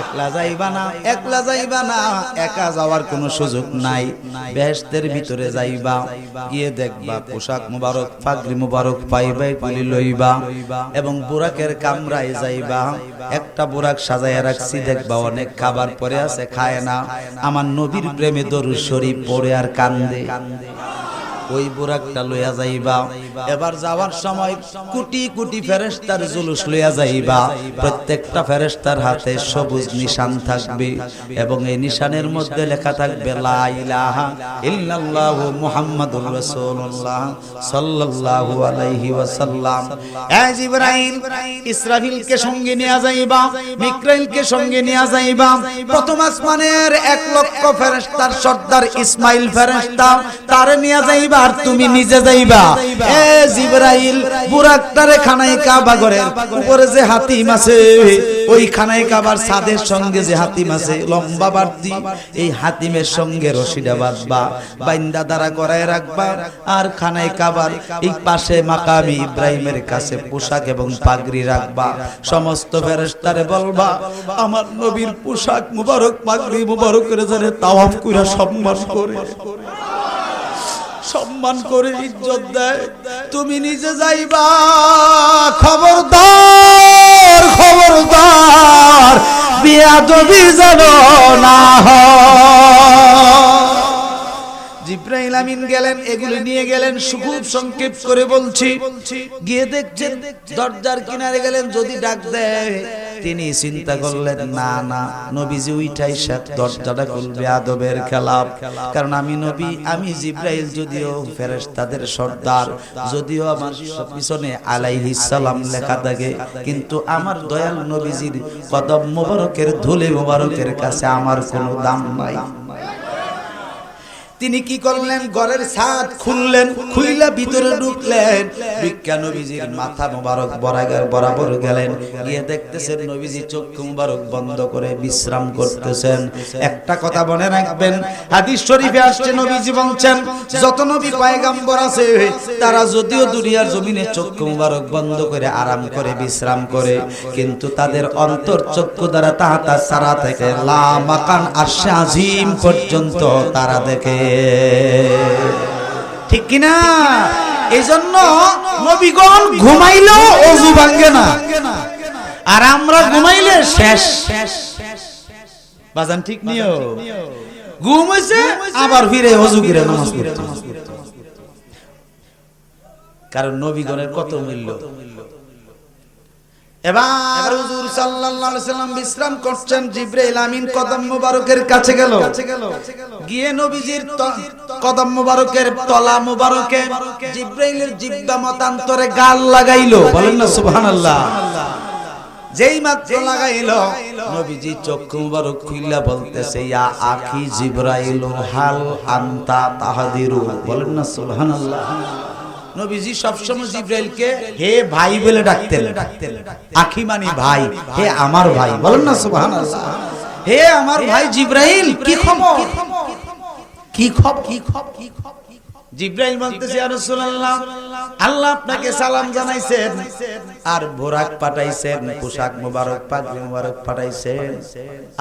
একলা যাইবা না, একলা যাইবা না, একা যাওয়ার কোনো সুযোগ নাই। বেহেশতের ভিতরে যাইবা, গিয়ে দেখবা পোশাক মুবারক, পাগড়ি মুবারক পাইবা গুলি লইবা এবং বুরাকের কামরায় যাইবা। একটা বুরাক সাজাইয়া রাখছি, দেখবা অনেক খাবার পরে আছে, খায় না। আমার নবীর প্রেমে দরুদ শরীফ পড়ে আর কান্দে কান্দে। ওই বুরাকটা লইয়া যাইবা। এবার যাওয়ার সময় কোটি কোটি ফেরেশতার জুলুস লইয়া যাইবা। প্রত্যেকটা ফেরেশতার হাতে সবুজ নিশান থাকবে এবং এই নিশানের মধ্যে লেখা থাকবে, লা ইল্লাল্লাহু মুহাম্মাদুর রাসূলুল্লাহ সাল্লাল্লাহু আলাইহি ওয়াসাল্লাম। জিবরাইল, ইসরাফিলকে সঙ্গে নিয়ে যাইবা, মিকরাইলকে সঙ্গে নিয়ে যাইবা। প্রথম আসমানের এক লক্ষ ফেরেশতার সর্দার ইসমাইল ফেরেশতা, তারে নিয়ে যাইবা। আর তুমি নিজে যাইবা। এ জিবরাইল, বুরাকটারে খানায় কাবা ঘরের উপরে যে হাতিম আছে, ওই খানায় কাবার সাদের সঙ্গে যে হাতিম আছে, লম্বা বাড়তি এই হাতিমের সঙ্গে রশিদা বাঁধবা, বাইন্দা দ্বারা করায় রাখবা, আর খানায় কাবার এই পাশে মাকামি ইব্রাহিমের কাছে পোশাক এবং পাগড়ি রাখবা। সমস্ত ফেরেশতারে বলবা, আমার নবীর পোশাক মুবারক, পাগড়ি মুবারক করে জানে তাওয়াফ কইরা সম্মান করে। সম্মান করে ইজ্জত দেয়। তুমি নিজে যাইবা। খবরদার খবরদার বিয়া দবি যেন না জিব্রাইল আমিন গেলেন, এগুলি নিয়ে গেলেন খুব সংক্ষেপ করে বলছি। গিয়ে দেখছেন, দরজার কিনারে গেলেন, যদি ডাক দেয়। তিনি চিন্তা করলেন, না না, নবীজি উইঠাই সাত দরজাটা খুলবে আদবের খেলাপ কারণ আমি নবী, আমি জিব্রাইল যদিও ফেরেস তাদের সর্দার, যদিও আমার পিছনে আলাইহিস সালাম লেখা থাকে, কিন্তু আমার দয়াল নবীজির কদম মোবারকের, ধুলে মোবারকের কাছে আমার কোনো দাম নাই। তিনি কি করলেন? ঘরের ছাদ খুললেন, খুইলা ভিতরে ঢুকলেন। বিজ্ঞান নবীজির মাথা মোবারক বরাগার বরাবর গেলেন। গিয়ে দেখতেছেন নবীজি চক্ষু মোবারক বন্ধ করে বিশ্রাম করতেছেন। একটা কথা মনে রাখবেন, হাদিস শরীফে আসছে, নবীজি বলছেন, যত নবী পয়গাম্বর আছে, তারা যদিও দুনিয়ার জমিনে চক্ষু মোবারক বন্ধ করে আরাম করে, বিশ্রাম করে, কিন্তু তাদের অন্তর চক্ষু দ্বারা তাহাতা সারা থেকে, লা মাকান আরশে আজিম পর্যন্ত তারা দেখে। ঠিক কিনা? এই জন্য নবীগণ ঘুমাইলেও অজু ভাঙ্গে না। আর আমরা ঘুমাইলে শেষ। বাজান ঠিক নিও। ঘুম হয়েছে আবার ফিরে অজু করে নামাজ পড়তে। কারণ নবীগণের কত মূল্য? এবার হুজুর সাল্লাল্লাহু আলাইহি সাল্লাম বিশ্রাম করছেন জিবরাইল আমিন কদম মোবারকের কাছে গেল। গিয়ে নবীজির কদম মোবারকের তলা মোবারকে জিবরাইলের জিব্বা মতান্তরে গাল লাগাইলো। বলেন না সুবহানাল্লাহ। যেই মাত্র লাগাইলো নবীজি চক্ষু মুবারক খুইলা বলতেছে ইয়া আখি জিবরাইল হাল আনতা তাহাদিরু। বলেন না সুবহানাল্লাহ। নবীজি সবসময় জিব্রাইলকে হে ভাই বলে ডাকতেন আখি মানে ভাই হে আমার ভাই বলেন না সুবহানাল্লাহ। হে আমার ভাই জিব্রাইল কি খবর? কি খবর? কি খবর? কি খবর? জিব্রাইল বলতেছে রাসূলুল্লাহ আল্লাহ আপনাকে সালাম জানাইছেন। আর বোরাক পাঠাইছেন পোশাক মোবারক পাগড়ি মোবারক পাঠাইছেন।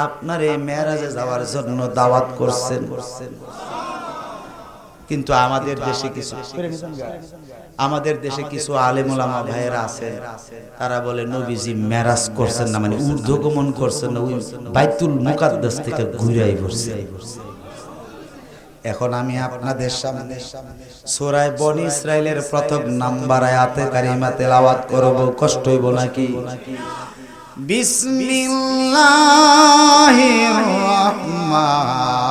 আপনার এই মেরাজে যাওয়ার জন্য দাওয়াত করছেন। কিন্তু আমাদের দেশে কিছু আমাদের দেশে কিছু আলেমুলামা ভাইয়েরা আছে, তারা বলে, নবীজি মেরাজ করছেন না মানে ঊর্ধ্বগমন করছেন না, ওই বাইতুল মুকাদ্দাস থেকে ঘুরাই পড়ছে এখন আমি আপনাদের সামনে সূরায় বনি ইসরাইলের প্রথম নাম্বার আয়াতে কারিমা তেলাওয়াত করব, কষ্ট হইব নাকি? বিসমিল্লাহির রহমানির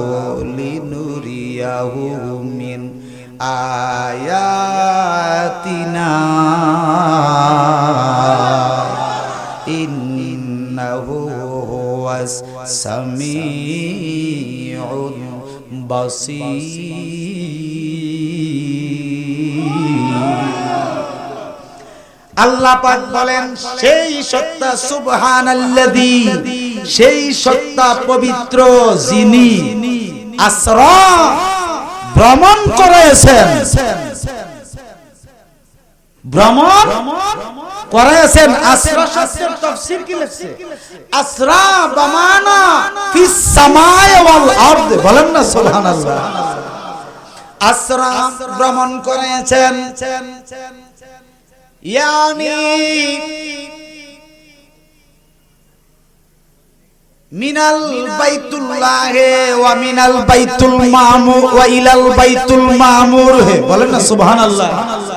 آياتنا إنه هو السميع البصير আল্লাহ পাক বলেন সেই সত্তা সুবহানাল্লাযী সেই সত্তা পবিত্র যিনি আসরা ভ্রমণ করেছেন ভ্রমণ করাইছেন আসরা তফসির কি লিখছে? আসরা বামানা ফিস সামায় ওয়াল আরদ। বলেন না, সুবহানাল্লাহ। আসরা ভ্রমণ করেছেন ইয়ানি মিনাল বাইতুল্লাহ ওয়া মিনাল বাইতুল মামুর ওয়া ইলাল বাইতুল মামুর হে। বলেন না সুবহানাল্লাহ সুবহানাল্লাহ।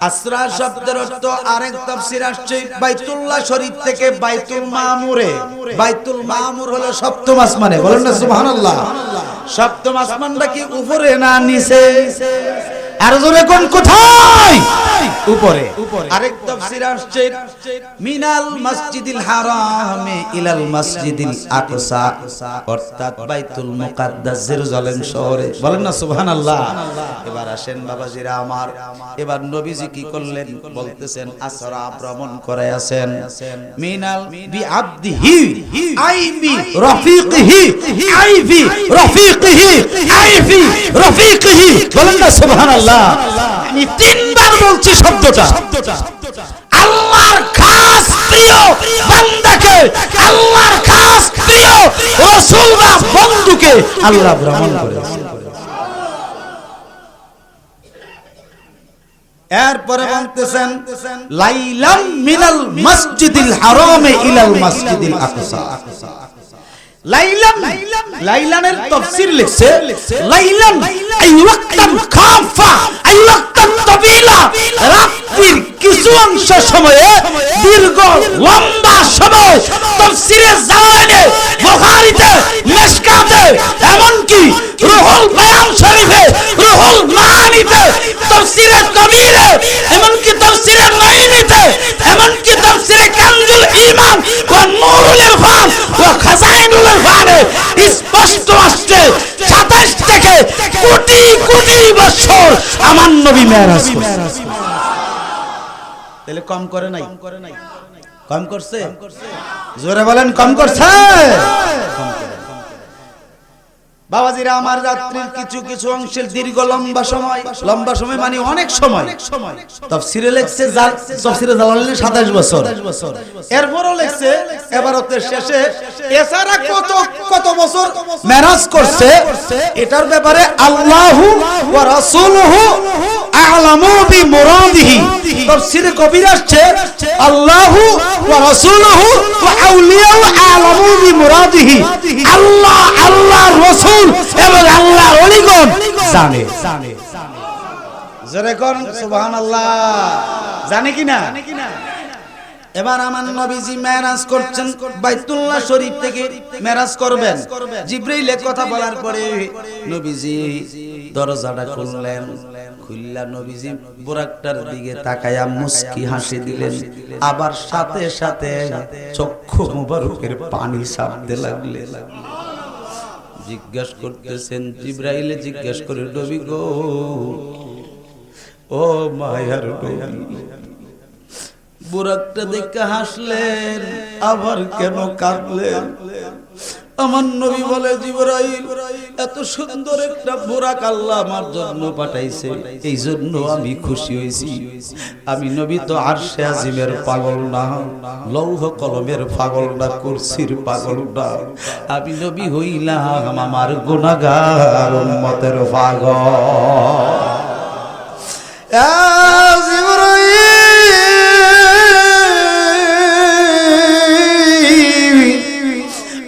আসরা শব্দের অর্থ আরেক তাফসীর আসছে, বাইতুল্লাহ শরীফ থেকে বাইতুল মামুরে। বাইতুল মামুর হলো সপ্তম আসমানে, বলেন না সুবহানাল্লাহ। সপ্তম আসমানটা কি উপরে না নিচে? আর জোরে কোন কোথায়? উপরে। আরেক তাফসীর আসছে মিনাল মসজিদিল হারামে ইলাল মসজিদিল আকসা অর্থাৎ বাইতুল মুকাদ্দাস জেরুজালেম শহরে। বলেন না সুবহানাল্লাহ। এবার আসেন বাবাজিরা আমার। এবার নবীজি কি করলেন? বলতেছেন আসরা ভ্রমণ করে আছেন। মিনাল বি আবদিহি আইবি রফিকিহি আইবি রফিকিহি আইবি রফিকিহি। বলেন না সুবহানাল্লাহ। আমি তিনবার বলছি শব্দটা। আল্লাহর খাস প্রিয় বান্দাকে, আল্লাহর খাস প্রিয় রাসূল বা বন্ধুকে আল্লাহ ভ্রমণ করেছে। এরপরে বলতেছেন, লাইলাম মিনাল মসজিদিল হারামে ইলাল মসজিদিল আকসা। লাইলান লাইলানের তাফসীর লিখছে লাইলান আই ওয়াক্তান খাফা আই ওয়াক্তান তাবিলা। রাত্রির কিছু অংশ সময়ে দীর্ঘ লম্বা সময় তাফসীরে জালালে বুখারীতে মিশকাতে এমনকি রুহুল বায়ান শরীফে রুহুল মাআনিতে তাফসীরে কবিরে এমনকি তাফসীরে নাইমিতে এমনকি তাফসীরে কানজুল ঈমান ওয়া নূরুল ইরফান ওয়া খাজাইনুল ইরফানে স্পষ্ট আসছে 27 থেকে কোটি কোটি বছর আমার নবী মেরাজ তাহলে কম করে নাই। কম করছে? জোরে বলেন কম করছে। কম করে। বাবাজিরা, আমার যাত্রীর কিছু কিছু অংশের দীর্ঘ লম্বা সময় লম্বা সময় মানে অনেক সময়। তফসিরে লেখছে তফসিরে জালালে 27 বছর। এরপরও লেখছে, এবারতের শেষে এছাড়া কত কত বছর মেরাজ করছে, এটার ব্যাপারে আল্লাহু ওয়া আ'লামু বিমুরাদিহি। তাফসীরে কবির আসছে, আল্লাহু ওয়া ওয়া আউলিয়াউ আ'লামু বিমুরাদিহি। আল্লাহ আল্লাহর রাসূল এবং আল্লাহর ওলিগণ জানে। কোন, সুবহানাল্লাহ। জানে কি না? এবার আমার নবীজি মেরাজ করছেন, বাইতুল্লাহ শরীফ থেকে মেরাজ করবেন। কথা বলার পরে নবীজি দরজাটা খুললেন। খুললা নবীজি দিকে তাকায়া মুস্কি হাসি দিলেন। আবার সাথে সাথে চক্ষু মুবারকের পানি ছাড়তে লাগলেন। জিজ্ঞাসা করতেছেন জিব্রাইলে, জিজ্ঞাস করে ডবি গো, ও মায়ার নবী, বুরাকটা দেখে হাসলেন, আবার কেন কাঁদলেন? আমার নবী বলে, জিবরাইল, এত সুন্দর একটা বুরাক আল্লাহ আমার জন্য পাঠাইছে। এই জন্য আমি খুশি হয়েছি। আমি নবী তো আরশে আজিমের পাগল না, লৌহ কলমের পাগল না, কুরসির পাগল না। আমি নবী হইলাম আমার গুনাহগার উম্মতের পাগল।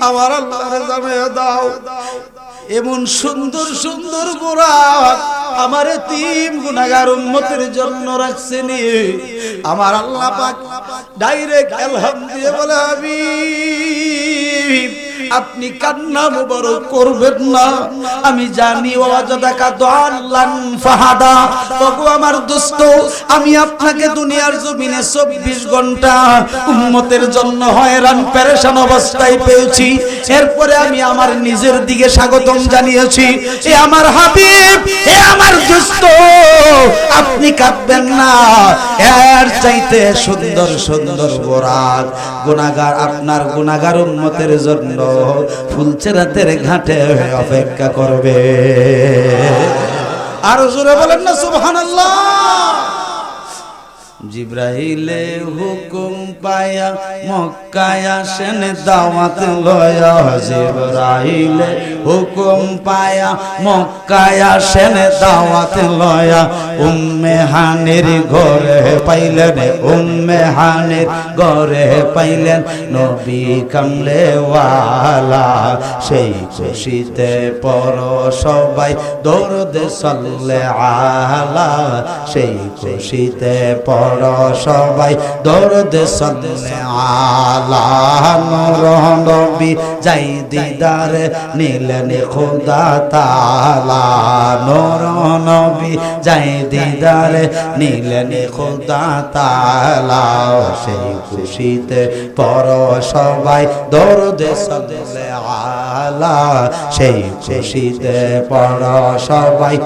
আমার আল্লাহ জানাইয়া দাও। এমন সুন্দর সুন্দর বোরাক আমার তিন গুণাগার উন্মতের জন্য রাখছেনি। আমার আল্লাহ ডাইরেক্ট এলহাম দিয়ে বলে আমি আপনি কান্না মুবারক করবেন না। আমি জানি আমার দোস্ত, আমি আপনাকে দুনিয়ার জমিনে 24 ঘণ্টা উম্মতের জন্য হয়রান, পেরেশান অবস্থায় পেয়েছি। এরপরে আমি আমার নিজের দিকে স্বাগতম জানিয়েছি। এ আমার হাবিব, এ আমার দোস্ত, আপনি কাঁদবেন না। এর চাইতে সুন্দর সুন্দর গোরাগ গুনাগার আপনার গুনাগার উন্মতের জন্য ফুলচেরাতের ঘাটে অপেক্ষা করবে। আর জোরে বলেন না সুবহানাল্লাহ। জিব্রাইলে হুকুম পায়া, মক্কায় আসেন, দাওয়াত লয়া। জিব্রাইলে হুকুম পায়া, মক্কায় আসেন, দাওয়াত লয়া। উম্মে হানির ঘরে পাইলেন, উম্মে হানির ঘরে পাইলেন, নবী কামলে ওয়ালা সেই খুশিতে পর সবাই দৌড় সাল্লে আলা। সেই খুশিতে পর সবাই। দৌড় সাল্লে আলা নূর নবী যাই দিদার নিলেন খোদা তালা নূর নবী, যাই দিদার নিলেন খোদা তালা সেই খুশিতে পর সবাই। দৌড় সাল্লে আলা সেই খুশিতে পর সবাই।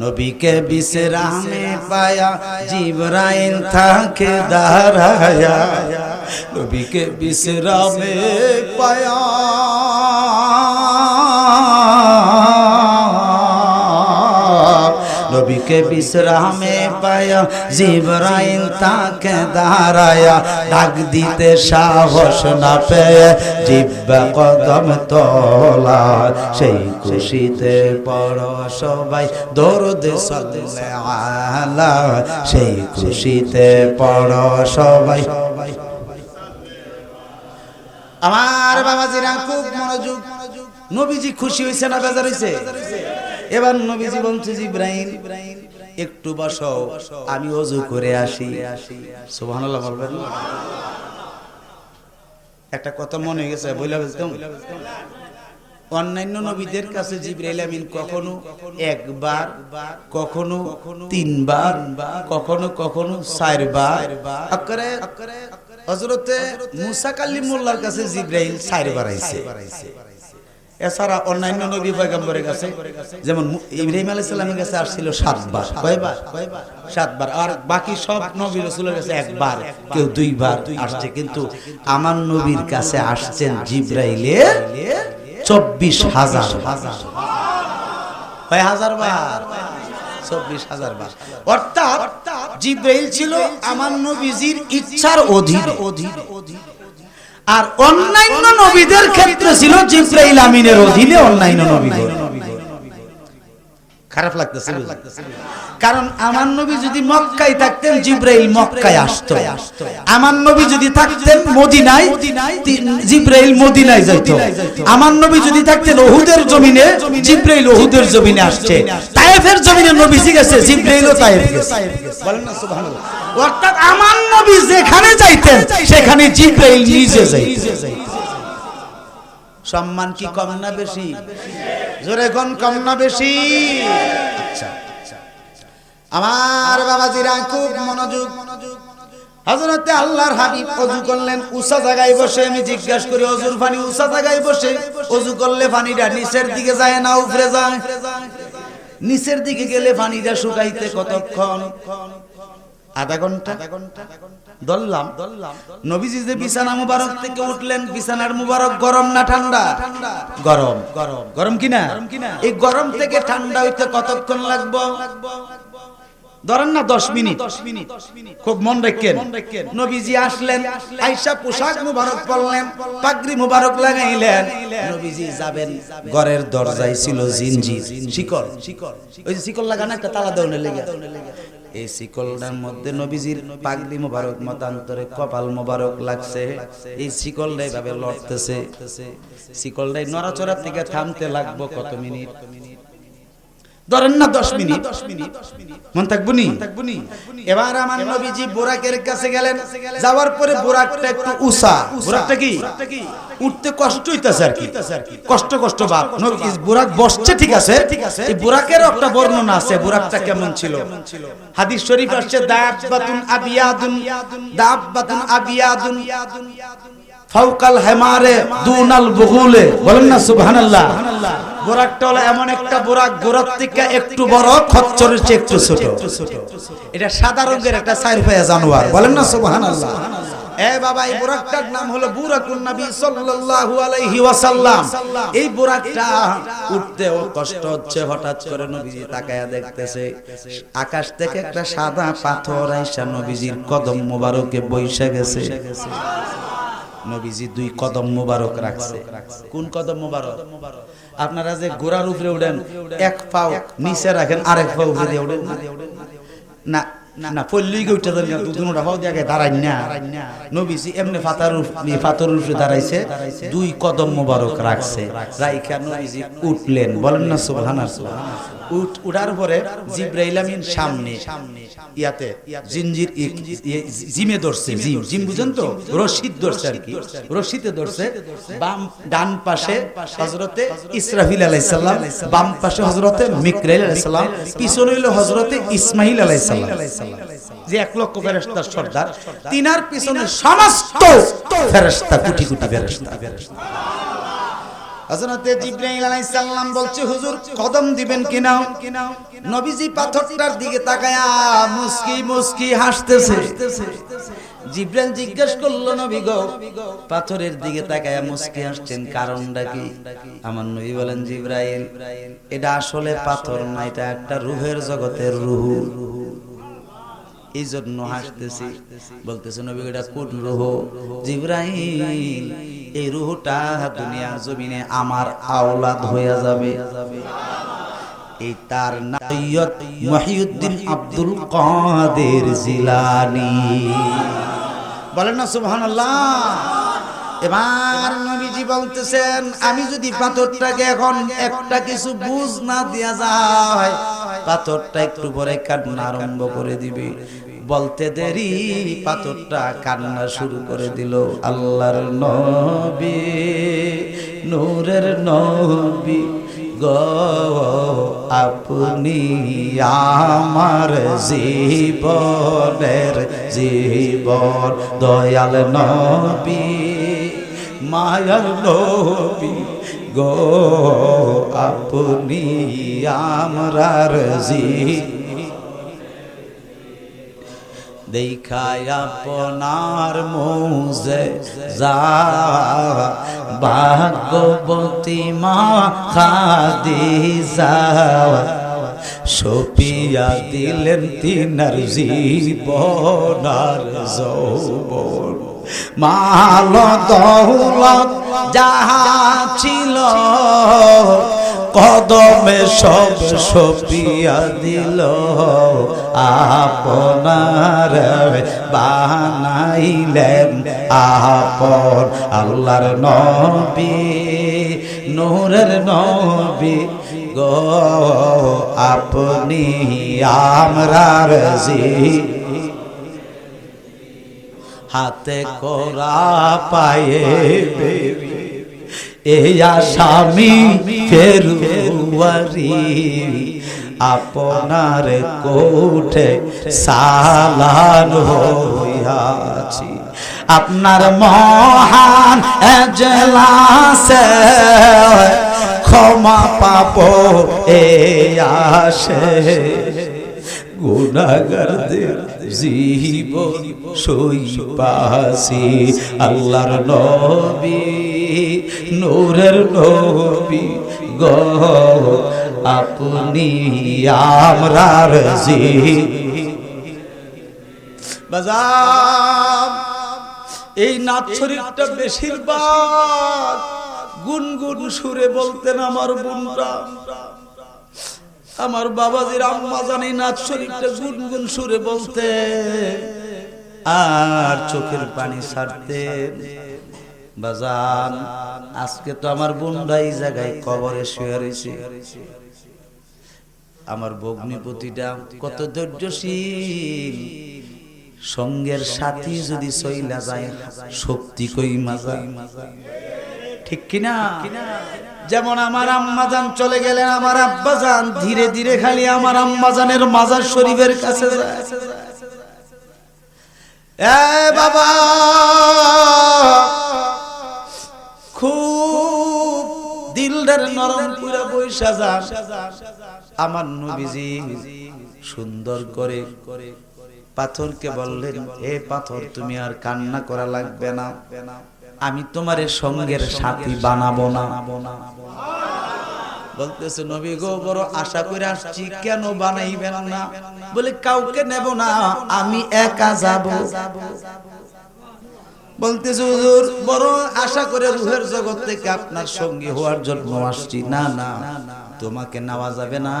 নবীকে বিশ্রামে পায়া জিবরাইল থাকে দাঁড়ায়া। নবীকে বিশ্রামে পায়া নবীকে বিশ্রামে পায়া, জিবরাইল তাকে দাঁড়ায়া ডাক দিতে সাহস না পেয়ে জিব্বা কদম তোলা সেই খুশিতে পড় সবাই দৌড় সাল্লে আলা। সেই খুশিতে পড় সবাই। আমার বাবাজিরা খুব মনোযোগ। নবীজি খুশি হয়েছে না বেজার হয়েছে? এবার নবীজি বলছে ইব্রাহিম একটু বসো, আমি অজু করে আসি। সুবহানাল্লাহ বলবেন একটা কথা মনে হয়ে গেছে, বইলা বলতাম অন্যান্য নবীদের কাছে জিব্রাইল আমিন কখনো একবার, কখনো তিনবার, কখনো কখনো চারবার। আকারে হযরতে মুসা কাল্লিমুল্লাহর কাছে জিব্রাইল চারবার আইছে। এছাড়া অন্যান্য নবী পয়গম্বরের কাছে, যেমন ইব্রাহিম আলাইহিস সালামের কাছে আসছিল সাতবার। কয়বার? সাতবার। আর বাকি সব নবী রাসূলের কাছে একবার। কেউ দুইবার আসছে। কিন্তু আমার নবীর কাছে আসছেন জিব্রাইলের চব্বিশ হাজার কয় হাজার বার? চব্বিশ হাজার বার। অর্থাৎ জিব্রাইল ছিল আমার নবীজির ইচ্ছার অধীন অধীন। আর অন্যান্য নবীদের ক্ষেত্রে ছিল জিব্রাইল আমিনের অধীনে অন্যান্য নবীদের খারাপ লাগতেছে কারণ আমার নবী যদি মক্কায় থাকতেন জিব্রাইল মক্কায় আসতো। আমার নবী যদি থাকতেন মদিনায় জিব্রাইল মদিনায় যাইতো। আমার নবী যদি থাকতেন ওহুদের জমিনে জিব্রাইল ওহুদের জমিনে আসছে। তায়েফের জমিনে নবীজি গেছে জিব্রাইলও তায়েফ গেছে বলেন না সুবহানাল্লাহ। অর্থাৎ আমার নবী যেখানে যাইতেন সেখানে জিব্রাইল নিজে যাইতেন। সম্মান কি কম না বেশি? জোরে কোন কম না বেশি? আচ্ছা আমার বাবাজিরা খুব মনোযোগ। হজরতে আল্লাহর হাবিব অজু করলেন উষা জায়গায় বসে। আমি জিজ্ঞাসা করি অজুর পানি উষা জায়গায় বসে? অজু করলে পানিটা নিচের দিকে যায় না উপরে যায়? নিচের দিকে গেলে পানিটা শুকাইতে কতক্ষণ? আধা ঘণ্টা? দললাম নবীজি যে বিছানা মুবারক থেকে উঠলেন বিছানার মুবারক গরম না ঠান্ডা? গরম গরম। গরম। কিনা? এই গরম থেকে ঠান্ডা হইতে কতক্ষণ লাগবো? ধরেন না দশ মিনিট। খুব মন রাখেন। নবীজি আসলেন আইসা পোশাক মুবারক পরলেন পাগড়ি মুবারক লাগাইলেন। নবীজি যাবেন ঘরের দরজায় ছিল জিনজি শিকল। ওই যে শিকল লাগানো একটা তালা লেগে। এই শিকলটার মধ্যে নবীজির পাগড়ি মোবারক মতান্তরে কপাল মোবারক লাগছে। এই শিকলটা এইভাবে লড়তেছে। শিকলটাই নড়াচড়া থেকে থামতে লাগবো কত মিনিট? ধরেন না দশ মিনিট। মন থাকব নি? এবার আমার নবীজি বোরাকের কাছে গেলেন। যাওয়ার পরে বোরাকটা একটু উষা বোরাকটা কি? উঠতে কষ্ট হইতাছে আর কি। কষ্ট কষ্ট নবী বোরাক বসছে ঠিক আছে? এই বোরাকের একটা বর্ণনা আছে বোরাকটা কেমন ছিল? হাদিস শরীফ আসছে দাব্বাতুন আবিয়াদুন দাব্বাতুন আবিয়াদুন ফাউকাল হেমারে দুনাল বুগুলে। বলেন না সুবহানাল্লাহ। বোরাকটা হলো এমন একটা বোরাক গোরার থেকে একটু বড়, খচ্চরের চেয়ে একটু ছোট। এটা সাদা রঙের একটা পায়া জানোয়ার। বলেন না সুবহানাল্লাহ। এ বাবা, এই বোরাকটার নাম হলো বুরাকুন নবী সাল্লাল্লাহু আলাইহি ওয়াসাল্লাম। এই বোরাকটা কষ্ট হচ্ছে, হঠাৎ করে নবীজি তাকায়া দেখতেছে, আকাশ থেকে একটা সাদা পাথর আইসা নবীজির কদম মোবারকে বৈশা গেছে। নবীজি দুই কদম মোবারক রাখছে। কোন কদম মোবারক? আপনারা যে গোড়ার উপরে উঠেন, এক পাও নিচে রাখেন, আরেক পাও উপরে উঠেন। না দুই কদম মোবারক রাখছে। রাইখা নবীজি উঠলেন, বলেন না উঠ উঠার পরে জিব্রাইল আমিন সামনে, ইয়াতে জিনজির জিমে ধরছে, জিম জিম বুঝেন তো? রশিদ ধরছে আর কি। রশিদে ধরছে, বাম ডান পাশে হযরতে ইসরাফিল আলাইহিস সালাম, বাম পাশে হযরতে মিকরাইল আলাইহিস সালাম, পিছনে হইল হযরতে ইসমাইল আলাইহিস সালাম। যে এক লক্ষ ফেরেশতার সর্দার, তিনার পিছনে সমস্ত ফেরেশতা, কোটি কোটি ফেরেশতা। হযরতে জিবরাইল আলাইহিস সালাম বলছে, হুজুর, কদম দিবেন কিনা নবীজি পাথরটার দিকে তাকায়া মুস্কি মুস্কি হাসতেছে। জিব্রাইল জিজ্ঞেস করল, নবী গো, পাথরের দিকে তাকায়া মুস্কি হাসছেন কারণটা কি? আমার নবী বলেন, জিব্রাইল, এটা আসলে পাথর না এটা একটা রুহের জগতের রুহু। এই জন্য হাসতেছি। বলতেছে নবী এটা কোন রুহ? জিব্রাইল এই রুহটা দুনিয়ার জমিনে আমার আওলাদ হয়ে যাবে। এই তার নাইয়ত মহিউদ্দিন আব্দুল কাদের জিলানি। বলেন না সুবহানাল্লাহ। এবার নবীজি বলতেছেন আমি যদি পাথরটাকে এখন একটা কিছু বুঝ না দিয়া যায় পাথরটা একটু পরে কান্না আরম্ভ করে দিবে। বলতে দেরি, পাথরটা কান্না শুরু করে দিল। আল্লাহর নবী, নূরের নবী, গো আপনি আমার জীবনের জীবন, দয়াল নবী, মায়ার নবী। গো, আপনি আমরার জীবন দেখায় আপনার মৌজে যা ভাগ্যবতী মা খাদিজা। সপিয়া দিলেন তিনার জীবনার যৌবন। মাল দৌলত যাহা ছিল, কদমে সব সপিয়া দিল। আপনার বানাইলেন আপন আল্লাহর নবী, নূরের নবী গো। আপনি আমরার জি হাতে করা পায়ে এই আসামি ফেরুয়ারি, আপনার কোঠে সালান হইয়াছি। আপনার মহান এজলাসে ক্ষমা পাপ এ আসে গুণাগারদের জীবন সইপাসি আল্লাহর নবী, নূরের নবী গ। আপনি আমরার জি বাজার এই নাচ শরীরটা বেশিরভাগ গুনগুন সুরে বলতেন আমার বোনরা আমার বাবাজির আম্মা জানি নাচ শরীফটা গুনগুন সুরে বলতে, আর চোখের পানি ছাড়তে। বাজান, আজকে তো আমার বোনরা এই জায়গায় কবরে শুয়ে রয়েছে। আমার ভগ্নিপতিটা কত ধৈর্যশীল। সঙ্গের সাথী যদি সইলা যায়, শক্তি কই মাজা ঠিক কিনা? যেমন আমার আম্মাজান চলে গেলেন, আমার আব্বাজান ধীরে ধীরে খালি আমার আম্মাজানের মাজার শরীফের কাছে বাবা, খুব দিলদার নরম পুরা বৈশা যান। আমার নবীজি সুন্দর করে পাথরকে বললেন, এ পাথর, তুমি আর কান্না করা লাগবে না। আমি তোমার সঙ্গের সাথী বানাবো না। বলতেছে, নবী গো, বড় আশা করে আসছি, কেন বানাইবেন না? বলে, কাউকে নেব না, আমি একা যাব। বলতেছে, হুজুর, বড় আশা করে রুহের জগৎ থেকে আপনার সঙ্গী হওয়ার জন্য আসছি। না না, তোমাকে নেওয়া যাবে না।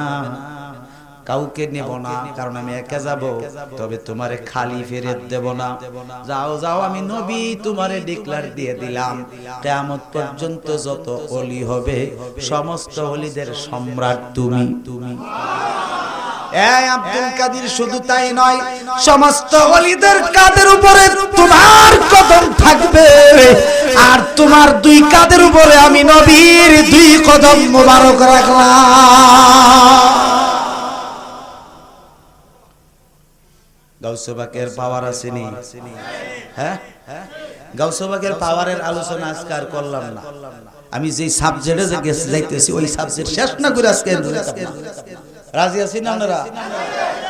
কাউকে নেব না, কারণ আমি একা যাব। তবে তোমারে খালি ফেরত দেব না। যাও যাও, আমি নবী তোমারে ডিক্লার দিয়ে দিলাম। কেয়ামত পর্যন্ত যত অলি হবে, সমস্ত অলিদের সম্রাট তুমি। তুমি আব্দুল কাদির শুধু তাই নয়, সমস্ত অলিদের কাদের উপরে তোমার কদম থাকবে। আর তোমার দুই কাদের উপরে আমি নবীর দুই কদম মোবারক রাখলাম। পাওয়ার আসেনি। হ্যাঁ? পাওয়ারের আলোচনা আজকে আর করলাম না। আমি যেই সাবজেক্টে যাইতেছি, ওই সাবজেক্ট শেষ না করে আজকে রাজি আছেন না আপনারা?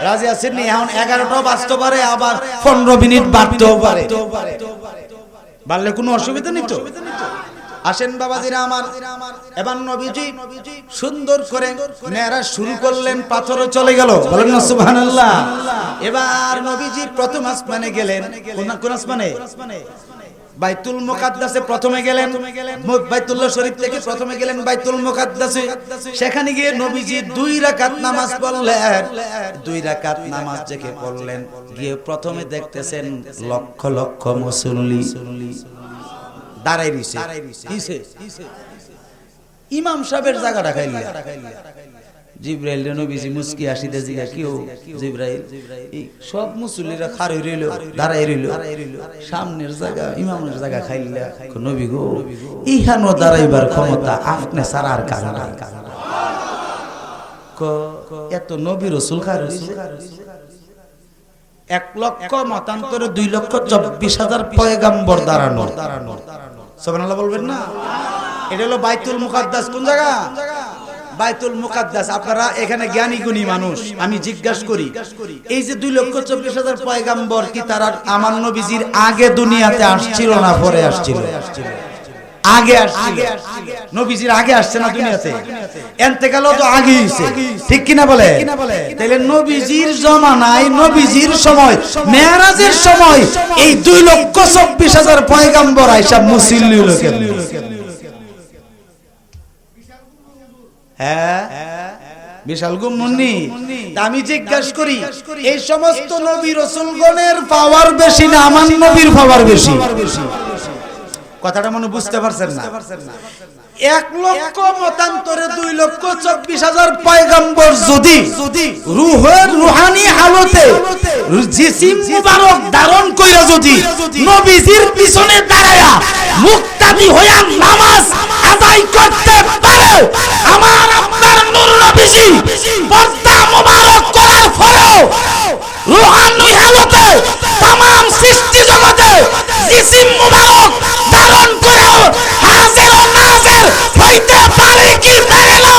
রাজি আছেন নি? এখন এগারোটাও বাঁচতে পারে, আবার পনেরো মিনিট বাড়তেও পারে। বাড়লে কোনো অসুবিধা নেই তো? আসেন বাবাজিরা আমার। এবার নবীজি সুন্দর করে মেয়েরা শুরু করলেন, পাথরও চলে গেল। বলেন না, সুবহানাল্লাহ। এবার নবীজি প্রথম আসমানে গেলেন। কোন আসমানে? বাইতুল মুকাদ্দাসে প্রথমে গেলেন। বাইতুল্লাহ শরীফ থেকে প্রথমে গেলেন বাইতুল মুকাদ্দাসে। সেখানে গিয়ে নবীজি দুই রাকাত নামাজ পড়লেন। দুই রাকাত নামাজ পড়লেন। গিয়ে প্রথমে দেখতেছেন লক্ষ লক্ষ মুসল্লি। দাঁড়াই রইছে। ইমাম সাহেবের জায়গাটা খাইলি জিব্রাইল নবীজি মুস্কি আসিতে জিগা কিও জিব্রাইল? সব মুসল্লিরা খাড়ই রইল দাঁড়াই রইল। সামনের জায়গা ইমামের জায়গা খাইলা নবী গো ইহানো দাঁড়াইবার ক্ষমতা আপনি সারা আর কারণ এত নবী রসুল এক লক্ষ মতান্তরে দুই লক্ষ চব্বিশ হাজার পয়গাম্বর দাঁড়ানো দাঁড়ানো সোবানাল্লাহ বলবেন না? এটা হলো বাইতুল মুকাদ্দাস। কোন জায়গা? বাইতুল মুকাদ্দাস। আপনারা এখানে জ্ঞানী গুণী মানুষ, আমি জিজ্ঞাসা করি, এই যে দুই লক্ষ চব্বিশ হাজার পয়গাম্বর কি তারা আমার নবীজির আগে দুনিয়াতে আসছিল না পরে আসছিল? আগে আসছিল। নবীজির আগে আসছে না দুনিয়াতে। এন্তেকালও তো আগে হইছে। ঠিক কিনা বলে? তাহলে নবীজির জমানায় নবীজির সময় মেয়ারাজের সময় এই দুই লক্ষ চব্বিশ হাজার পয়গাম্বর আইসা মুসিল্লি লোকের হ্যাঁ? বিশাল গুমুন্নি আমি জিজ্ঞাসা করি এই সমস্ত নবী রসুলগণের পাওয়ার বেশি না আমার নবীর পাওয়ার বেশি? কথাটা মনে বুঝতে পারছেন না। এক লক্ষ মতান্তরে দুই লক্ষ চব্বিশ হাজার পয়গম্বর যদি রুহের রুহানি হালতে জিসিম মুবারক ধারণ কইরা যদি নবীজির পিছনে দাঁড়ায়া মুক্তাদি হইয়া নামাজ আদায় করতে পারে আমার আপনার নূর নবীজি পর্দা মুবারক করার ফলেও রুহানি হালতে তামাম সৃষ্টি জগতে জিসিম মুবারক ধারণ করেও হাজির ও নাজির হইতে পারে কি পারে না?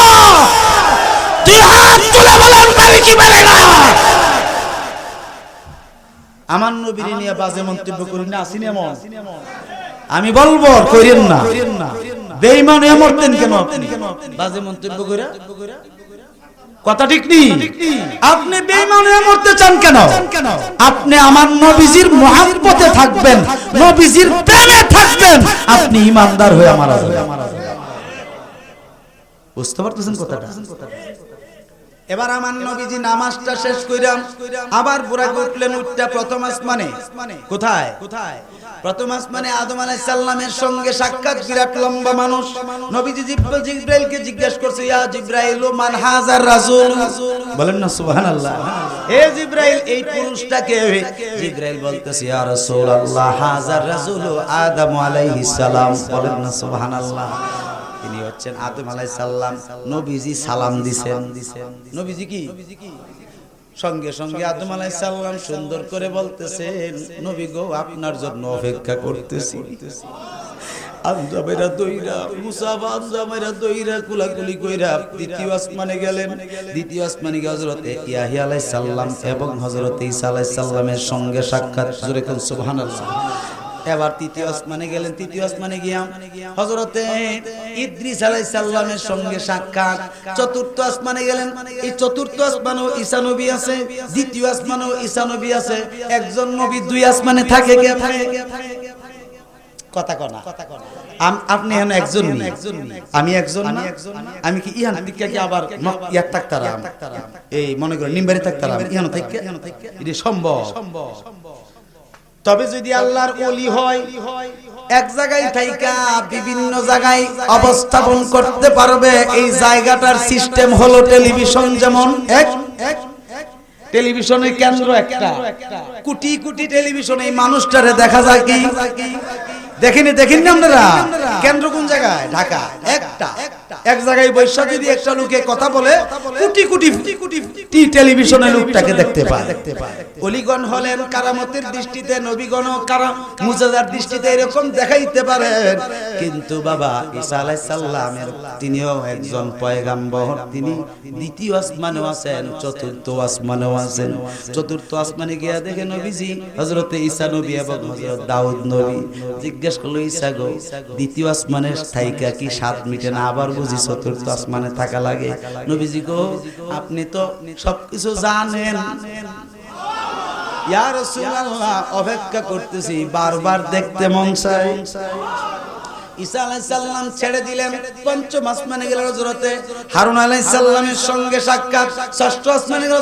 দুই হাত তুলে বলেন পারে কি পারে না? আমার নবীর নিয়ে বাজে মন্তব্য করি না আসিনি এমন? আমি বলব করেন না। বেঈমান এমরতেন কেন বাজে মন্তব্য করে কথা ঠিক নেই? আপনি বেমানে মরতে চান কেন? আপনি আমার নবীজির মহাব্বতে থাকবেন নবীজির প্রেমে থাকবেন আপনি ইমানদার হয়ে মারা যাবেন। বুঝতে পারতেছেন কথাটা? এবার আমার নবীজি নামাজটা শেষ কইরাম, আবার বুড়া উঠলেন উঠটা প্রথম আসমানে। কোথায়? কোথায় প্রথম আসমানে আদম আলাইহিস সালামের সঙ্গে সাক্ষাৎ, বিরাট লম্বা মানুষ। নবীজি জিব্রাইল, জিব্রাইলকে জিজ্ঞেস করছে, ইয়া জিব্রাইল ও মান হাজার রাসূল? বলেন না, সুবহানাল্লাহ। হে জিব্রাইল, এই পুরুষটা পুরুষটাকে জিব্রাইল বলতেছে, ইয়া রাসূলুল্লাহ হাজার রাসূল আদম আলাইহিস সালাম। বলেন না, সুবহানাল্লাহ। তিনি হচ্ছেন আদম আলাই সাল্লাম নবীজি সালাম দিছেন। নবীজি কি? সঙ্গে সঙ্গে আদম আলাই সাল্লাম সুন্দর করে বলতেছেন, নবী গো, আপনার জন্য অপেক্ষা করতেছি। এবং হযরতে ঈসা আলাইহিস সালামের সঙ্গে সাক্ষাৎ। সুবহানাল্লাহ। এবার তৃতীয় আসমানে গেলেন, তৃতীয় আসমানে গিয়া হযরতে ইদ্রিস আলাইহিস সালামের সঙ্গে সাক্ষাৎ। চতুর্থ আসমানে গেলেন, এই চতুর্থ আসমানেও ঈসা নবী আছে, দ্বিতীয় আসমানেও ঈসা নবী আছে, একজন নবী দুই আসমানে থাকে কে? থাকে কথা কনা আপনি এখন একজন। আমি একজন? আমি কি ইহান কি আবার ইয়ার এই মনে করেন ইহান এটা সম্ভব। তবে যদি আল্লাহর অলি হয় এক জায়গায় থাইকা বিভিন্ন জায়গায় অবস্থাপন করতে পারবে। এই জায়গাটার সিস্টেম হলো টেলিভিশন যেমন এক টেলিভিশনের কেন্দ্র একটা। কোটি কোটি টেলিভিশন এই মানুষটারে দেখা যায় কি? দেখিনি দেখিনি আপনারা? কেন্দ্র কোন জায়গায়? ঢাকা। একটা। এক জায়গায় বৈশা যদি একটা লোকে কথা বলে কোটি কোটি কোটি টি টেলিভিশনে লোকটাকে দেখতে পায়। দেখতে পায় অলিগণ হলেন কারামতের দৃষ্টিতে নবীগণ কারাম। মুজাদার দৃষ্টিতে এরকম দেখাইতে পারেন। কিন্তু বাবা ঈসা আলাইহিস সালামের তিনিও একজন পয়গাম্বর। তিনি দ্বিতীয় আসমানেও আছেন চতুর্থ আসমানেও আছেন। চতুর্থ আসমানে গিয়া দেখে নবীজি হযরতে ঈসা নবী এবং হযরত দাউদ নবী জিজ্ঞেস করল, ইসা গো, দ্বিতীয় আসমানের স্থায়িকা কি সাত মিটে না? আবার বুঝি চতুর্থ আসমানে থাকা লাগে? নবীজি গো, আপনি তো সবকিছু জানেন। ইয়া রাসূলুল্লাহ, অপেক্ষা করতেছি, বারবার দেখতে মন চায়। ঈসা আলাইহিস সালাম ছেড়ে দিলেন। পঞ্চম আসমানে গেল হযরতে হারুন আলাইহিস সালামের সঙ্গে সাক্ষাৎ। ষষ্ঠ আসমানে গেল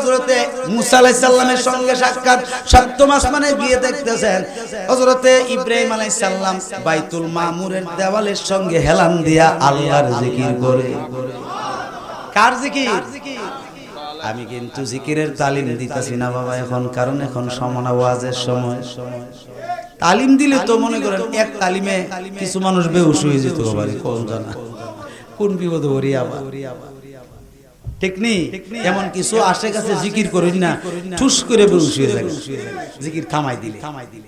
মুসা আলাইহিস সালামের সঙ্গে সাক্ষাৎ। সপ্তম আসমানে গিয়ে দেখতেছেন ইব্রাহিম আলাইহিস সালাম বাইতুল মামুরের দেওয়ালের সঙ্গে হেলান দিয়া আল্লাহর জিকির করে। কার জিকির? আমি কিন্তু জিকিরের তালিম দিতেছি না বাবা, এখন, কারণ এখন সমান ওয়াজের সময় সময়। তালিম দিলে তো মনে করেন এক তালিমে কিছু মানুষ বেহুশ হয়ে যেত পারে কোন জানা। কোন বিপদ করি আবার? ঠিক নেই এমন কিছু আশে কাছে জিকির করেন না ঠুস করে বেহুশ হয়ে যায় জিকির থামাই দিলে থামাই দিলে।